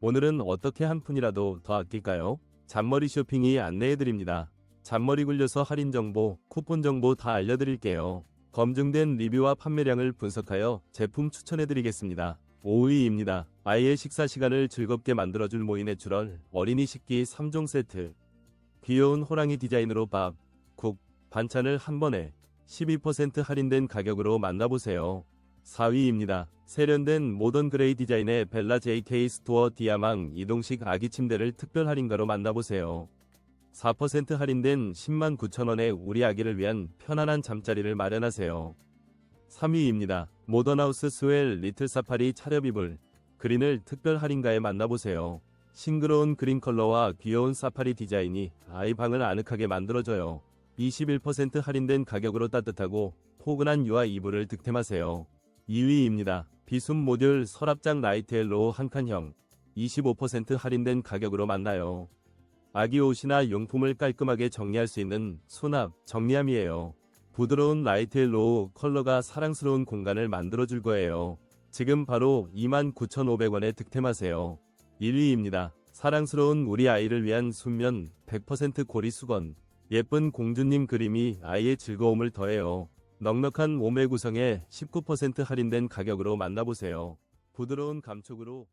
오늘은 어떻게 한 푼이라도 더 아낄까요? 잔머리 쇼핑이 안내해드립니다. 잔머리 굴려서 할인 정보, 쿠폰 정보 다 알려드릴게요. 검증된 리뷰와 판매량을 분석하여 제품 추천해드리겠습니다. 5위입니다. 아이의 식사 시간을 즐겁게 만들어줄 모이 내추럴 어린이 식기 3종 세트. 귀여운 호랑이 디자인으로 밥, 국, 반찬을 한 번에 12% 할인된 가격으로 만나보세요. 4위입니다. 세련된 모던 그레이 디자인의 벨라 JK 스토어 디아망 이동식 아기 침대를 특별 할인가로 만나보세요. 4% 할인된 10만 9천원에 우리 아기를 위한 편안한 잠자리를 마련하세요. 3위입니다. 모던하우스 스웰 리틀 사파리 차렵 이불 그린을 특별 할인가에 만나보세요. 싱그러운 그린 컬러와 귀여운 사파리 디자인이 아이 방을 아늑하게 만들어줘요. 21% 할인된 가격으로 따뜻하고 포근한 유아 이불을 득템하세요. 2위입니다. 비숨 모듈 서랍장 라이트 헬로우 한 칸형 25% 할인된 가격으로 만나요. 아기 옷이나 용품을 깔끔하게 정리할 수 있는 수납, 정리함이에요. 부드러운 라이트 헬로우 컬러가 사랑스러운 공간을 만들어줄 거예요. 지금 바로 29,500원에 득템하세요. 1위입니다. 사랑스러운 우리 아이를 위한 순면 100% 고리 수건. 예쁜 공주님 그림이 아이의 즐거움을 더해요. 넉넉한 몸의 구성에 19% 할인된 가격으로 만나보세요. 부드러운 감촉으로